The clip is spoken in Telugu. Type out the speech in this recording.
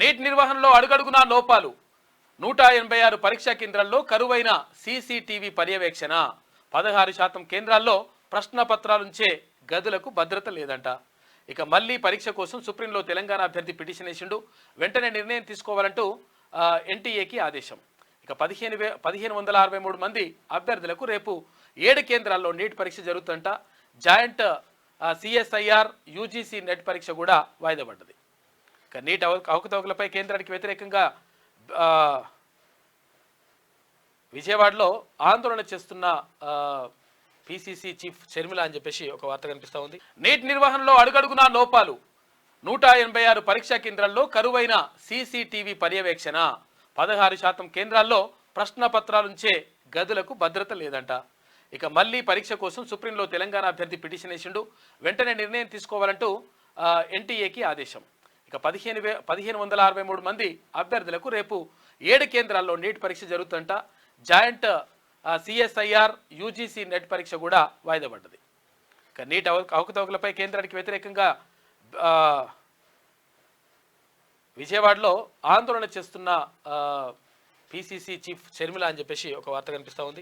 నీట్ నిర్వహణలో అడుగడుగునా లోపాలు. నూట ఎనభై ఆరు పరీక్షా కేంద్రాల్లో కరువైన సీసీటీవీ పర్యవేక్షణ. పదహారు శాతం కేంద్రాల్లో ప్రశ్న పత్రాలుంచే గదులకు భద్రత లేదంట. ఇక మళ్ళీ పరీక్ష కోసం సుప్రీంలో తెలంగాణ అభ్యర్థి పిటిషన్ వేసిండు. వెంటనే నిర్ణయం తీసుకోవాలంటూ ఎన్టీఏకి ఆదేశం. ఇక పదిహేను వే పదిహేను వందల అరవై మూడు మంది అభ్యర్థులకు రేపు ఏడు కేంద్రాల్లో నీట్ పరీక్ష జరుగుతుంట జాయింట్ సిఎస్ఐఆర్ యూజీసీ నెట్ పరీక్ష కూడా వాయిదా పడ్డది. నీటి అవ అవకతవకలపై కేంద్రానికి వ్యతిరేకంగా విజయవాడలో ఆందోళన చేస్తున్న పిసిసి చీఫ్ షర్మిల అని చెప్పేసి ఒక వార్త కనిపిస్తూ ఉంది. నీటి నిర్వహణలో అడుగడుగునా లోపాలు. నూట ఎనభై ఆరు పరీక్షా కేంద్రాల్లో కరువైన సీసీటీవీ పర్యవేక్షణ. పదహారు శాతం కేంద్రాల్లో ప్రశ్న పత్రాలుంచే గదులకు భద్రత లేదంట. ఇక మళ్ళీ పరీక్ష కోసం సుప్రీంలో తెలంగాణ అభ్యర్థి పిటిషన్ వేసిండు. వెంటనే నిర్ణయం తీసుకోవాలంటూ ఎన్టీఏకి ఆదేశం. ఇక పదిహేను వే పదిహేను వందల అరవై మూడు మంది అభ్యర్థులకు రేపు ఏడు కేంద్రాల్లో నీట్ పరీక్ష జరుగుతుంట. జాయింట్ సిఎస్ఐఆర్ యూజీసీ నెట్ పరీక్ష కూడా వాయిదా పడ్డది. ఇక నీట్ అవ అవకతవకలపై కేంద్రానికి వ్యతిరేకంగా విజయవాడలో ఆందోళన చేస్తున్న పిసిసి చీఫ్ షర్మిల అని చెప్పేసి ఒక వార్త కనిపిస్తూ ఉంది.